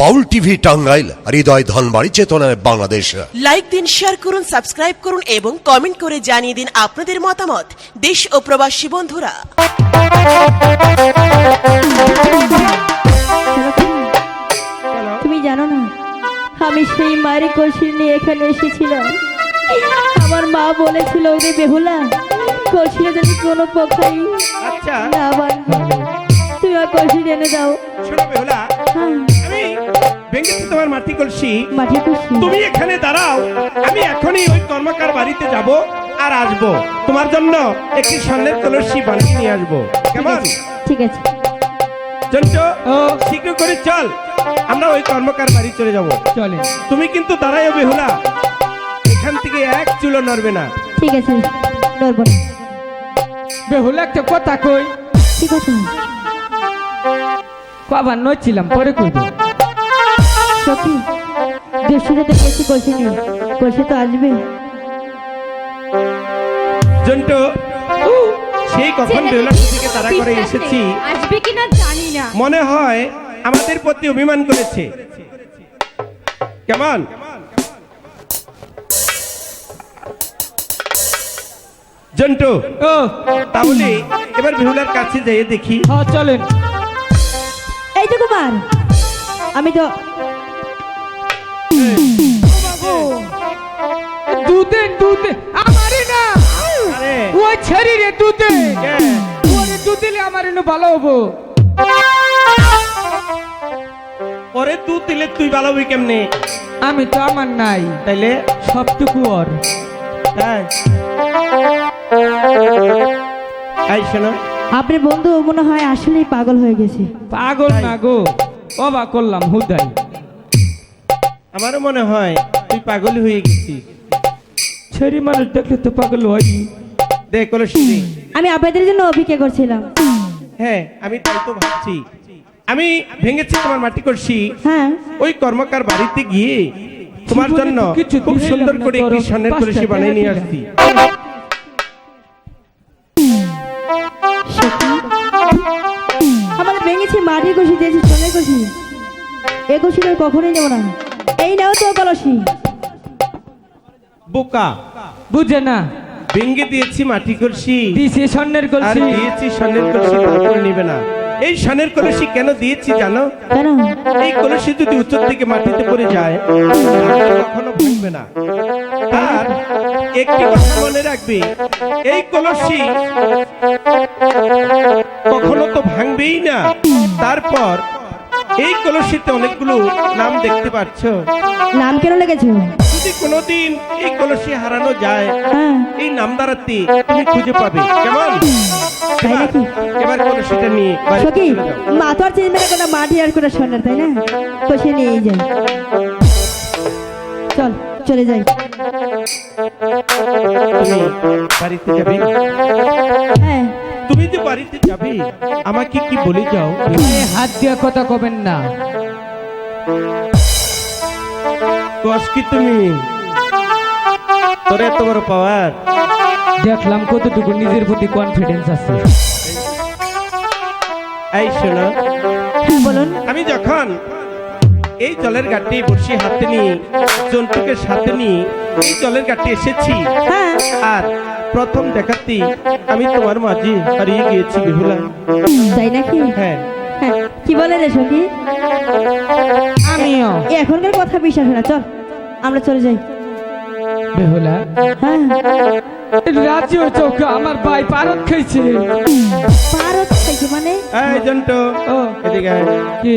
বাউল TV Tangail হৃদয় ধনবাড়ি চেতনায় Bangladesh. Like দিন শেয়ার করুন সাবস্ক্রাইব করুন এবং কমেন্ট করে জানিয়ে দিন আপনাদের মতামত। দেশ ও প্রবাসী বন্ধুরা। তুমি জানো না আমি সেই মায়ের কলসি নিয়ে এখানে এসেছিলাম। আমার মা বলেছিল ওদের বেহুলা কলসিটা যদি কোনো পক্ষাই আচ্ছা। না বাঁধবে তুমি আর কলসি এনে দাও। শোনো বেহুলা হ্যাঁ। ভেঙেছি তোমার মাটি কলসি। মাটি কলসি। তুমি এখানে দাঁড়াও আমি এখনই ওই কর্মকার বাড়িতে যাব আর আসব। তোমার জন্য একটি স্বর্ণের কলসি বানিয়ে নিয়ে আসব। কেমন? ঠিক আছে। চঞ্চ শীঘ্র করে চল আমরা ওই কর্মকার বাড়ি চলে যাব। চলে। তুমি কিন্তু দাঁড়াইও বেহুলা এখান থেকে এক চুলো নড়বে না। ঠিক আছে নড়বো না। বেহুল একটা কথা কই? ঠিক আছে। কবার নচ্ছিলাম পরে কইব। সখী দেড়শোটা তো গেছি কলসি নিয়ে কলসি তো আসবে জন্টু সেই কখন বেহুলা থেকে তারা করে এসেছি আসবে কিনা জানি না। মনে হয় আমাদের প্রতি অভিমান করেছে। কেমন? জন্টু ও। তাহলে এবার বেহুলার কাছে যেয়ে দেখি। হ্যাঁ চলেন। এই তো কুমার আমি তো দুধে আমারে না। ওই ছেড়ি রে দুধে। ওরে দুধ দিলে আমার এনে ভালো হব। ওরে দিলে তুই ভালো হবি কেমনে? আমি তো আমার নাই। তাইলে? সবটুকু ওর। তাই? এই শোনো। আপনার বন্ধু মনে হয় আসলেই পাগল হয়ে গেছে। পাগল না গো। অবাক করলাম হুদাই। আমারও মনে হয় তুই পাগল হয়ে গেছিস। ছেড়ি মানুষ দেখলে তো পাগল হয়। দেখ কলসি আমি আপনাদের জন্য অপেক্ষা করছিলাম। হ্যাঁ আমি তাই তো ভাবছি। আমি ভেঙেছি তোমার মাটি করছি হ্যাঁ। ওই কর্মকার বাড়িতে গিয়ে তোমার জন্য কিছু খুব সুন্দর করে একটি স্বর্ণের কলসি বানিয়ে নিয়ে আসছি? আমাদের ভেঙেছে মাটির কষি দিয়েছে সোনের কষি এ কষি কখনোই নেব না। এই নাও তো কলসি। বোকা। বুঝে না। ভেঙে দিয়েছি মাটি কলসি। দিছে স্বর্ণের আর কলসি। দিয়েছি স্বর্ণের কলসি নিবে না। এই স্বর্ণের কলসি কেন দিয়েছি জানো? কেন? এই কলসি যদি উচ্চর থেকে মাটিতে পড়ে যায় কখনো ভাঙবে না। আর একটি কথা মনে রাখবে এই কলসি কখনো তো ভাঙবেই না। তারপর এই কলসিতে অনেকগুলো নাম দেখতে পাচ্ছ। নাম কেন লেগেছে? যদি কোনোদিন এই কলসি হারানো যায় হ্যাঁ। এই নাম দ্বারাতে তুমি খুঁজে পাবে। কেমন? তাই এবার কলসিটা নিয়ে বাড়িতে সখী চলে যাও। মা তো আর চিনবে না মাটি আর কোনো সোনার তাই না? কষে নিয়েই যাই চল চলে যাই। বাড়িতে যাবে? হ্যাঁ। তুমি বাড়িতে যাবে? আমাকে কি বলে যাও? হাত দিয়া কথা কবেন না। কস কি তুমি তোর এত বড় পাওয়ার দেখলাম কতটুকু নিজের প্রতি কনফিডেন্স আছে। এই শোনো হ্যাঁ বলুন। আমি যখন এই জলের ঘাটে বসে হাতে নিয়ে জন্তুকে সাথে নিয়ে এই জলের ঘাটে এসেছি। হ্যাঁ। আর প্রথম দেখাতে আমি তোমার মাঝে হারিয়ে গিয়েছি বেহুলা। তাই নাকি? হ্যাঁ। হ্যাঁ কি বলে রে সখী আমিও। এখনকার কথা বিশ্বাস না চল আমরা চলে যাই। বেহুলা। হ্যাঁ। চৌক আমার ভাই পারত খাইছে। পারত মানে? এই জন্টু ও। এদিকে কি?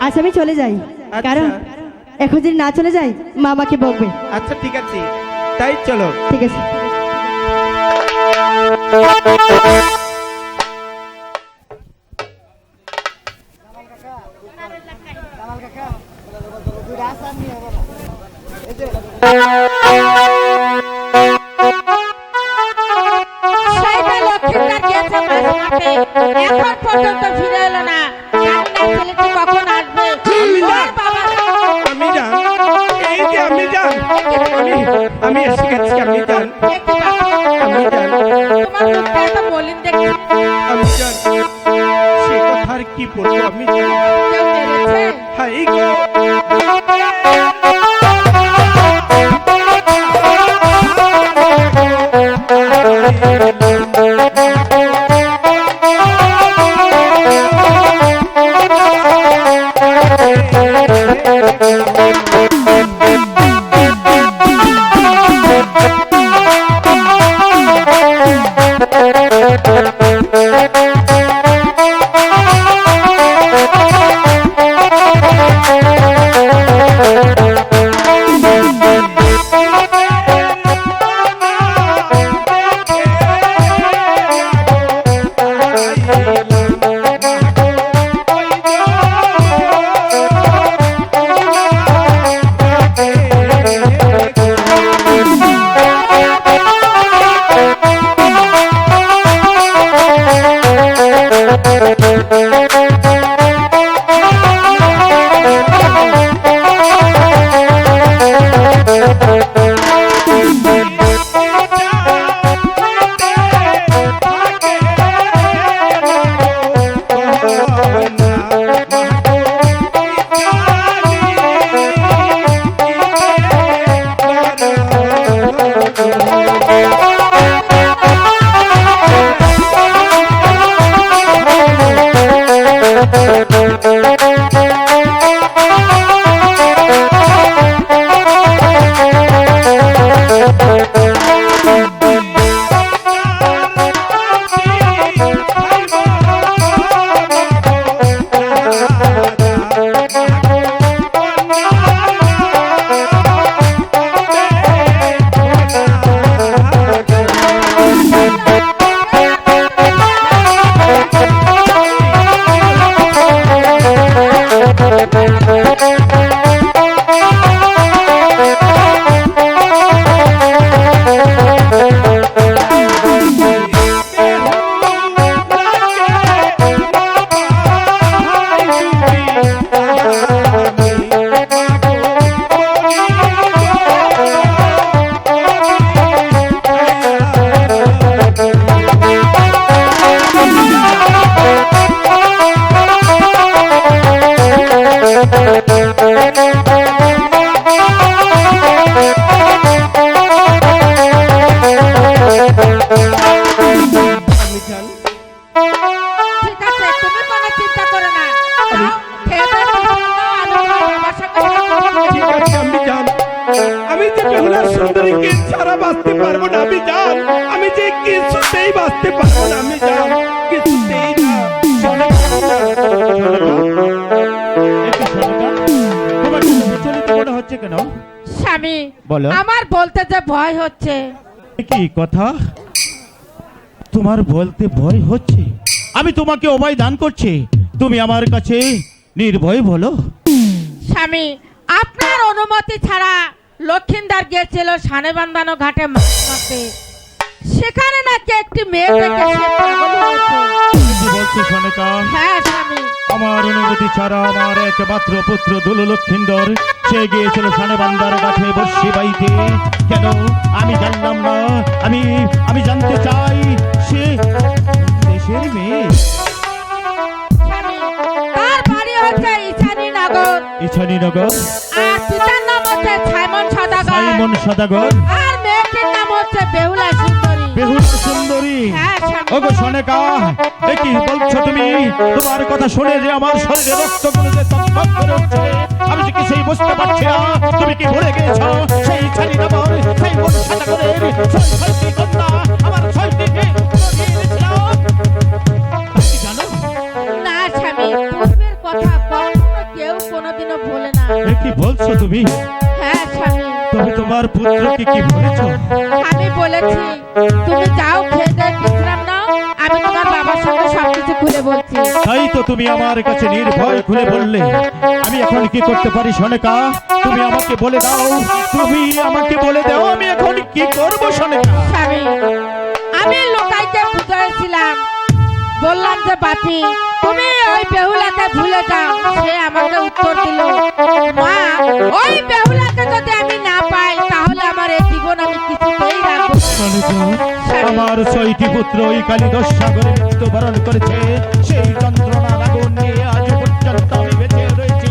আজ আমি চলে যাই। আচ্ছা। কারণ এখন যদি না চলে যাই মা আমাকে বকবে। আচ্ছা ঠিক আছে। তাই চলো। ঠিক আছে। ভয় হচ্ছে। কি কথা? তোমার বলতে ভয় হচ্ছে? আমি তোমাকে অভয় দান করছি। তুমি আমার কাছে নির্ভয় বলো। স্বামী আপনার অনুমতি ছাড়া লক্ষিন্দার গিয়েছিল সানে বান্ধানো ঘাটে মাছ মারতে সেখানে নাকি একটি মেয়ে দেখে সে পাগল হয়েছে। হ্যাঁ স্বামী। আমার অনুমতি ছাড়া আমার একমাত্র পুত্র দুলু লক্ষিন্দর সে গিয়েছিল সানেবান্দার কাছে বসে বাইতে কেন? আমি জানলাম না। আমি আমি জানতে চাই সে দেশের মেয়ে। তার বাড়ি হচ্ছে ইছানীনগর? আর পিতার নাম হচ্ছে সাইমন সদাগর। সাইমন সদাগর। আর মেয়েটির নাম হচ্ছে বেহুলা সুন্দরী বেহুলা সুন্দরী। হ্যাঁ ওগো সনেকা এ কি বলছো তুমি তোমার কথা শুনে যে আমার শরীরে রক্তগুলো যে তকতক করে উঠছে। আমি যে কিছুই বুঝতে পারছি না তুমি কি ভুলে গেছো? সেই ছানি নগর সেই মন সাগরের ছয় ছয়টি কন্যা আমার ছয়টি মেয়ে কি জানো? না স্বামী পূর্বের কথা কখনো কেউ কি বলছো তুমি? হ্যাঁ স্বামী তবে তোমার পুত্রকে কি বলেছ? আমি বলেছি তুমি যাও দেয় বিশ্রাম নাও। আমি তোমার বাবার সঙ্গে সবকিছু খুলে বলছি। তাই তো তুমি আমার কাছে নির্ভয় খুলে বললে। আমি এখন কি করতে পারি সনেকা? তুমি আমাকে বলে দাও। তুমি আমাকে বলে দাও আমি এখন কি করব সনেকা? স্বামী আমি লোকাইতে বুঝাইছিলাম বললাম যে বাপি তুমি ওই বেহুলাকে ভুলে যাও। সে আমাকে উত্তর দিল মা ওই বেহুলাকে যদি আমি না পাই তাহলে আমার এই জীবন আমি আমার ছয়টি পুত্র ওই কালিদশ সাগরে মৃত্যুবরণ করেছে। সেই যন্ত্রণা আগুন নিয়ে আজ পর্যন্ত আমি বেঁচে রয়েছি।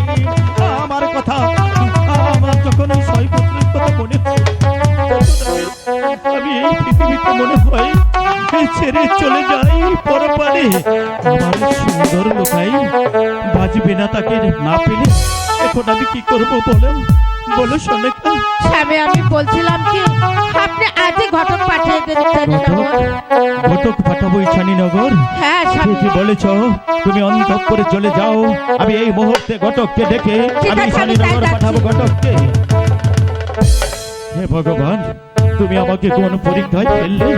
আমার কথা আমার যখন ছয় পুত্রের কথা মনে আমি এই পৃথিবীতে মনে হয় ছেড়ে চলে যাই পরপারে আমার সুন্দর লোকাই বাজবে না তাকে না পেলে। এখন আমি কি করব বলো? বলো সোনাকা স্বামী আমি বলছিলাম কি আপনি আজই ঘটক পাঠিয়ে দেন ঘটক পাঠাবো ইছানীনগর? হ্যাঁ স্বামী। ঠিকই বলেছ? তুমি অন্তঃ করে চলে যাও। আমি এই মুহূর্তে ঘটককে দেখে আমি ইছানীনগর পাঠাবো ঘটককে। হে ভগবান তুমি আমাকে কোন পরীক্ষায় ফেললে?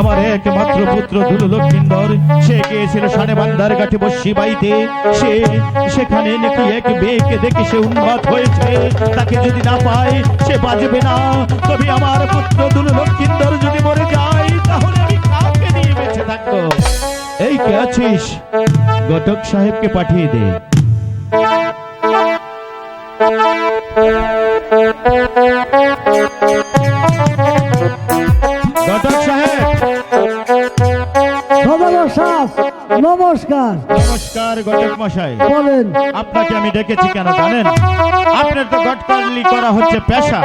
আমার একমাত্র পুত্র দুলু লক্ষিন্দর সে গিয়েছিল সাড়ে বান্দার কাছে বসি বাইতে? সে সেখানে নাকি এক মেয়েকে দেখে সে উন্মাদ হয়েছে। তাকে যদি না পায়, সে বাজবে না। তবে আমার পুত্র দুলু লক্ষিন্দর যদি মরে যায়, তাহলে আমি কাউকে নিয়ে বেঁচে থাকব? এই কে আছিস? ঘটক সাহেবকে পাঠিয়ে দে। নমস্কার। নমস্কার ঘটক মশাই। বলেন। আপনাকে আমি ডেকেছি কেন জানেন? আপনার তো গটকালি করা হচ্ছে পেশা।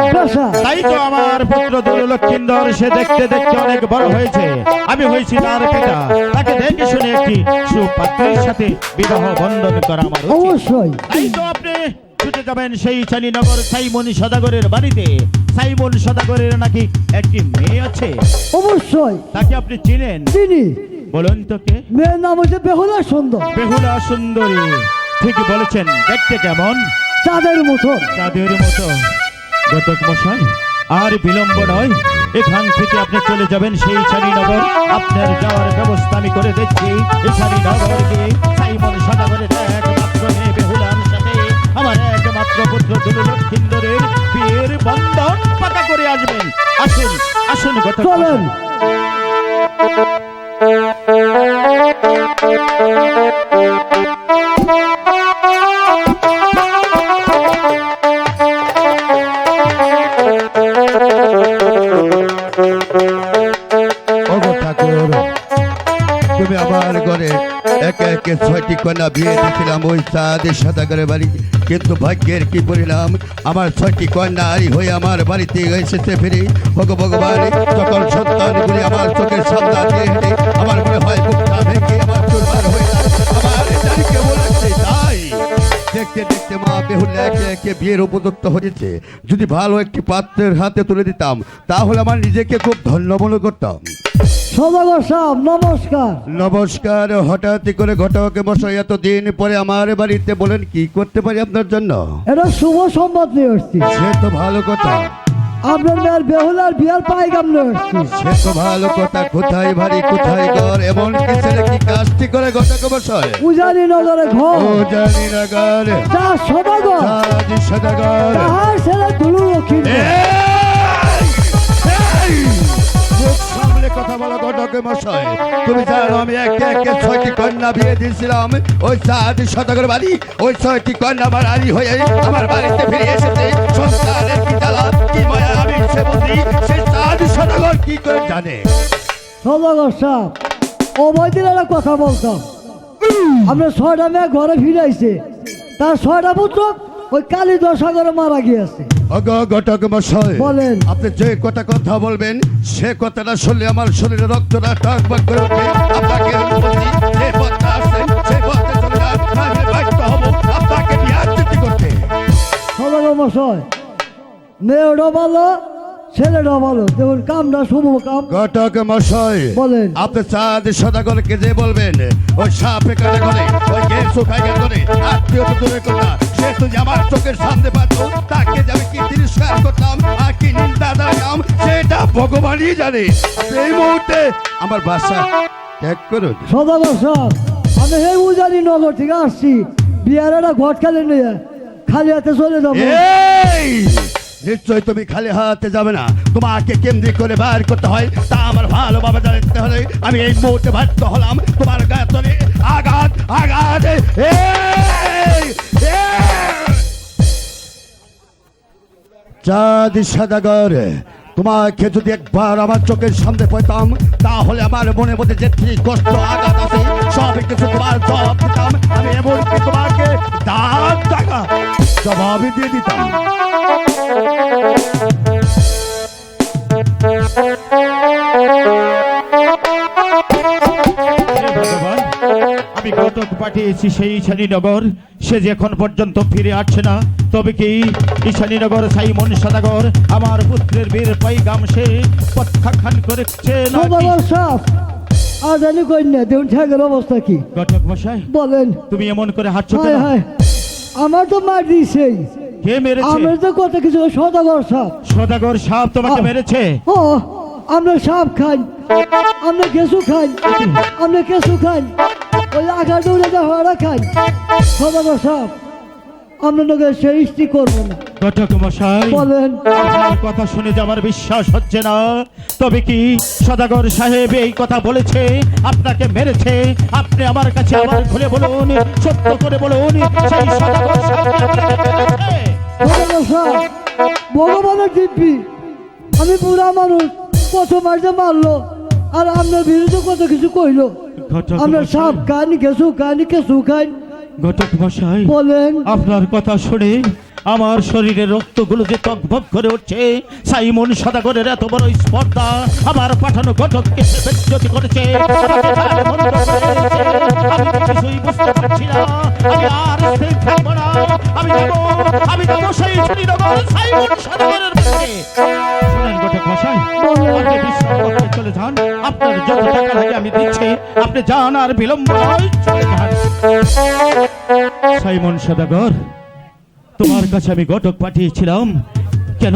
তাই তো আমার পুত্র দুলু লক্ষিন্দর সে দেখতে দেখতে অনেক বড় হয়েছে। আমি হয়েছি তার পিতা। তাকে দেখে শুনে একটি সুপাত্রের সাথে বিবাহ বন্ধন করা আমার অবশ্যই। তাই তো আপনি ছুটে যাবেন সেই চালিনগর সাইমন সদাগরের বাড়িতে। সাইমন সদাগরের নাকি একটি মেয়ে আছে? অবশ্যই। তাকে আপনি চিনেন? চিনি। বলুন তো কে? মেয়ের নাম হচ্ছে বেহুলা সুন্দর। বেহুলা সুন্দরী। ঠিকই বলেছেন। দেখতে কেমন? চাঁদের মতন চাঁদের মতো। ঘটক মশাই আর বিলম্ব নয়। এখান থেকে আপনি চলে যাবেন সেই ছাড়িনগর আপনার যাওয়ার ব্যবস্থা আমি করে দিচ্ছি। এই ছাড়িনগর গিয়ে সাইমন সদাগরের একমাত্র মেয়ে বেহুলার সাথে। আমার একমাত্র পুত্র দুলু লক্ষিন্দরের বিয়ের বন্ধন পাকা করে আসবেন। আসুন আসুন ঘটক চলেন। মশাই। ওগো একে ছয়টি কন্যা বিয়ে দিয়েছিলাম ওই সাদের করে বাড়ি। কিন্তু ভাগ্যের কি পরিণাম? আমার ছয়টি কন্যা আরি হয়ে আমার বাড়িতে এসেছে ফিরে। ভগবান, সকল সন্তানগুলি আমার চোখের হেঁটে। আমার মনে হয় দেখতে দেখতে মা বেহুলা একে একে বিয়ের উপযুক্ত হয়েছে। যদি ভালো একটি পাত্রের হাতে তুলে দিতাম তাহলে আমার নিজেকে খুব ধন্য মনে করতাম। সদাগর নমস্কার। নমস্কার হঠাৎ করে ঘটক মশাই এত দিন পরে আমার বাড়িতে বলেন কি করতে পারি আপনার জন্য? এটা শুভ সম্বাদ নিয়ে আসছি সে তো ভালো কথা। আপনার বেহুলার বিয়ার পাইগাম নিয়ে এসছি সে তো ভালো কথা কোথায় বাড়ি কোথায় ঘর এমন কি ছেলে কি কাজটি করে ঘটক মশাই উজানি নগরে ঘর। ও জানি না গার যা সদাগর। সাজি সদাগর তাহার ছেলে দুলু লক্ষ্মী কথা বলো ঘটক মশাই। তুমি জানো আমি একে একে ছয়টি কন্যা বিয়ে দিয়েছিলাম। ওই সাদি শতকের বাড়ি ওই ছয়টি কন্যা আমার আড়ি হয়ে আমার বাড়িতে ফিরে এসেছে। কি সে করে জানে সদাগর একটা কথা বলতাম। আমরা ছয়টা মেয়ে ঘরে ফিরাইছে। তার ছয়টা পুত্র ওই কালী দশাগরে মারা গিয়েছে। ঘটক মশাই বলেন। আপনি যে কথা কথা বলবেন সে কথাটা শুনলে আমার শরীরে রক্তটা টকবক করে ওঠে আপনাকে আমি বলছি যে পথটা আসছে সেই পথে চলে যান আমি বাধ্য হব আপনাকে বিয়ার করতে। সদাগর মশাই মেয়েরও ভালো ছেলেটা ভালো। দেখুন কামটা শুভ কাম। ঘটক মশাই বলেন। আপনি চাঁদ সদাগরকে যে বলবেন? ওই সাপে কাটা করে ওই গেল করে আত্মীয় দূরের কথা সে তো আমার চোখের সামনে পাচ্ছ তাকে যে আমি কি তিরস্কার করতাম আর কি নিন্দা দাঁড়াম সেটা ভগবানই জানে। এই মুহূর্তে আমার বাসা ত্যাগ করুন সদাগর সাহেব আমি এই উজানি নগর থেকে আসছি। বিয়ার একটা ঘট খালি নিয়ে খালি হাতে চলে যাব। এই! নিশ্চয় তুমি খালি হাতে যাবে না। তোমাকে কেন্দ্রিক করে বার করতে হয়। তা আমার ভালোভাবে জানতে হলে আমি এই মুহূর্তে বাধ্য হলাম। তোমার গায়ে আঘাত আঘাত! চাঁদ সাদাগর, তোমাকে যদি একবার আমার চোখের সামনে পেতাম তাহলে আমার মনে মধ্যে যে কি কষ্ট, আঘাত আছে সব কিছু তোমার জবাব দিতাম। জবাবই দিয়ে দিতাম। আমি ঘটক পাঠিয়েছি সেই ঈশানীনগর। সে যে এখন পর্যন্ত ফিরে আসছে না তবে কি ঈশানীনগর সাইমন সদাগর আমার পুত্রের বীর পাইগাম সে প্রত্যাখ্যান করেছে নাকি? সদাগর সাহেব আর জানি কই না দেখুন ঠেকের অবস্থা কি? ঘটক মশাই বলেন। তুমি এমন করে হাঁটছো হায়। আমার তো মার দিছেই কে মেরেছে? আমার তো কত কিছু সদাগর সাপ। সদাগর সাপ তোমাকে। মেরেছে? ও আমরা সাপ খাই আমরা কেঁচু খাই আমরা কেঁচু খাই ওই আঘাত দৌড়ে যা হওয়ারা খাই। সদাগর সাহেব আমরা নাকি সৃষ্টি করব না ঘটক মশাই বলেন। কথা শুনে যে আমার বিশ্বাস হচ্ছে না তবে কি সদাগর সাহেব এই কথা বলেছে? আপনাকে মেরেছে? আপনি আমার কাছে আবার খুলে বলুন সত্য করে বলুন সেই সদাগর আপনাকে ভগবানের দিব্যি। আমি বুড়া মানুষ কত মারতে মারলো আর আপনার বিরুদ্ধে কত কিছু কইলো। আমরা মশাই, সাপ খান কেঁচু খান কেঁচু খাই ঘটক মশাই বলেন। আপনার কথা শুনে আমার শরীরের রক্তগুলো যে টকবক করে উঠছে সাইমন সদাগরের এত বড় স্পর্ধা আমার পাঠানো ঘটককে বেজ্জতি করেছে। আমি তো কিছুই বুঝতে পারছি না আমি আর স্থির না আমি যাব আমি যাব সেই শ্রীনগর সাইমন সদাগরের কাছে শুনেন ঘটক মশাই আপনি বিশ্রাম চলে যান। আপনার যত টাকা লাগে আমি দিচ্ছি। আপনি যান আর বিলম্ব নয় চলে যান। সাইমন সদাগর, তোমার কাছে আমি ঘটক পাঠিয়েছিলাম। কেন?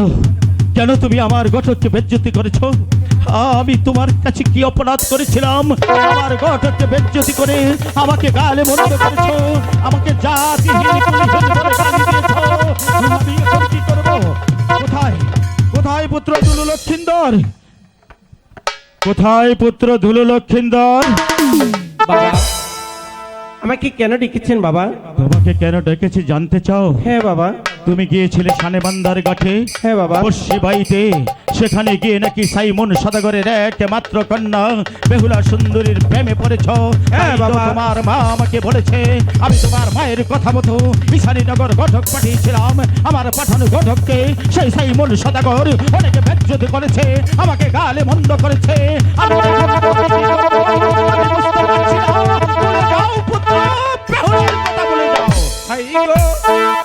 কেন তুমি আমার ঘটককে বেজ্জতি করেছ? আমি তোমার কাছে কি অপরাধ করেছিলাম? আমার ঘটককে বেজ্জতি করে আমাকে গালে মন্দ করেছ? আমাকে করব? কোথায়? কোথায় পুত্র দুলু লক্ষিন্দর? কোথায় পুত্র ধুলো লক্ষিন্দর? বাবা আমাকে কেন ডেকেছেন বাবা? তোমাকে কেন ডেকেছি জানতে চাও? হ্যাঁ বাবা। তুমি গিয়েছিলে সানেবান্দার ঘাটে হ্যাঁ বাবা। বাড়িতে সেখানে গিয়ে নাকি সাইমন সদাগরের এক মাত্র কন্যা বেহুলা সুন্দরীর প্রেমে পড়েছ। হ্যাঁ, বাবা। তোমার মা আমাকে বলেছে আমি তোমার মায়ের কথা মতো ঈশানীনগর ঘটক পাঠিয়েছিলাম। আমার পাঠানো ঘটককে সেই সাইমন সদাগর অনেকে বেজ্জতি করেছে আমাকে গালে মন্দ করেছে। আমি এখন কি করব? আমি বুঝতে পারছি না। যাও হাই গো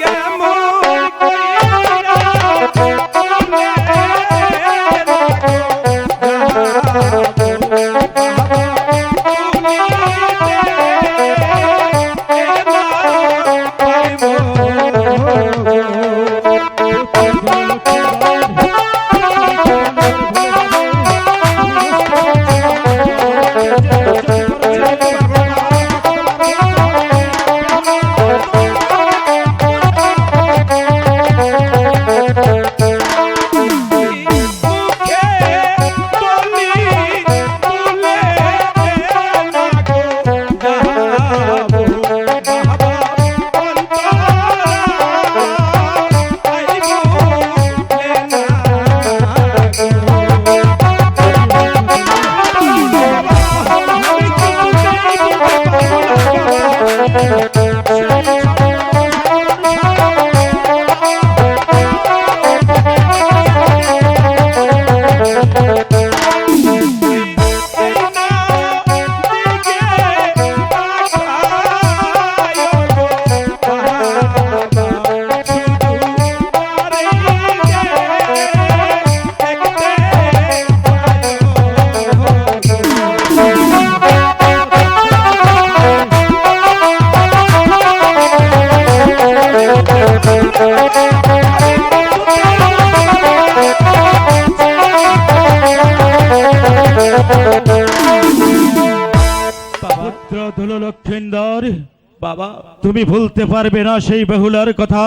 তুমি ভুলতে পারবে না সেই বেহুলার কথা।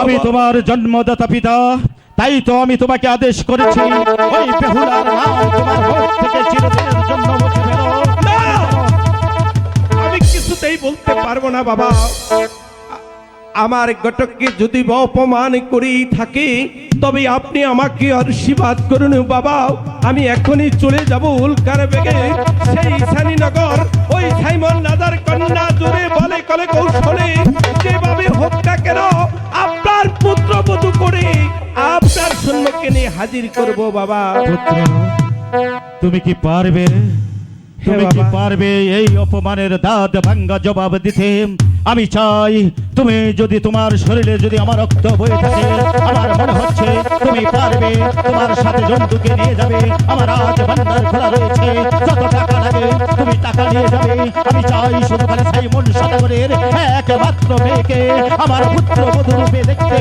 আমি তোমার জন্মদাতা পিতা তাই তো আমি তোমাকে আদেশ করেছি। ওই বেহুলার নাম তোমার মুখ থেকে চিরদিনের জন্য মুছে ফেলো। আমি কিছুতেই বলতে পারব না বাবা। আমার ঘটককে যদি অপমান করি থাকে তবে আপনি আমাকে আশীর্বাদ করুন বাবা। আমি এখনই চলে যাব উল্কার বেগে। কলে কৌশলে যেভাবে হত্যা কেন, আপনার পুত্র বধু করে আপনার সম্মুখে নিয়ে হাজির করব বাবা। তুমি কি পারবে? তুমি কি পারবে এই অপমানের দাঁত ভাঙ্গা জবাব দিতে? আমি চাই তুমি যদি তোমার শরীরে যদি আমার রক্ত বয়ে থাকে আমার মনে হচ্ছে তুমি পারবে। তোমার সাথে জন্তুকে নিয়ে যাবে আমার আজ ভান্ডার খোলা রয়েছে। যত টাকা লাগে তুমি টাকা নিয়ে যাবে। আমি চাই শুধু খালি সাইমন সদাগরের একমাত্র মেয়েকে আমার পুত্র বধূ রূপে দেখতে।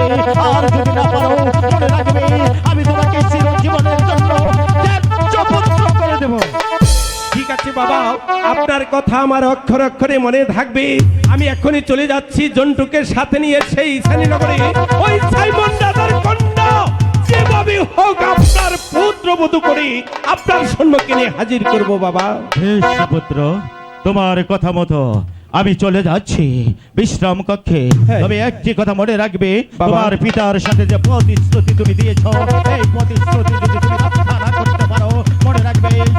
আর যদি না পারো মনে রাখবে আমি তোমাকে চিরজীবনের জন্য করে দেবো। ঠিক আছে বাবা। আপনার কথা আমার অক্ষর অক্ষরে মনে থাকবে। আমি এখনই চলে যাচ্ছি জন্টুকে সাথে নিয়ে সেই শ্রেণীনগরে। ওই সাইমন দাদার কন্যা যেভাবে হোক আপনার পুত্র বধূ করে আপনার সম্মুখে নিয়ে হাজির করব বাবা। বেশ পুত্র তোমার কথা মতো আমি চলে যাচ্ছি বিশ্রাম কক্ষে। হ্যাঁ। তবে একটি কথা মনে রাখবে তোমার পিতার সাথে যে প্রতিশ্রুতি তুমি দিয়েছ এই প্রতিশ্রুতি যদি তুমি রক্ষা না করতে পারো মনে রাখবে এই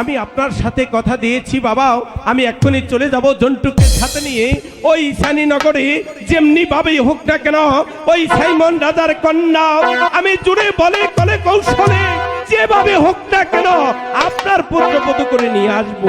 আমি আপনার সাথে কথা দিয়েছি বাবা আমি এক্ষুনি চলে যাব জন্টুকে সাথে নিয়ে। ওই নগরে যেমনি ভাবেই হোক না কেন, ওই সাইমন রাজার কন্যা, আমি জুড়ে বলে কলে কৌশলে যেভাবে হোক না কেন, আপনার পুত্রপত করে নিয়ে আসব।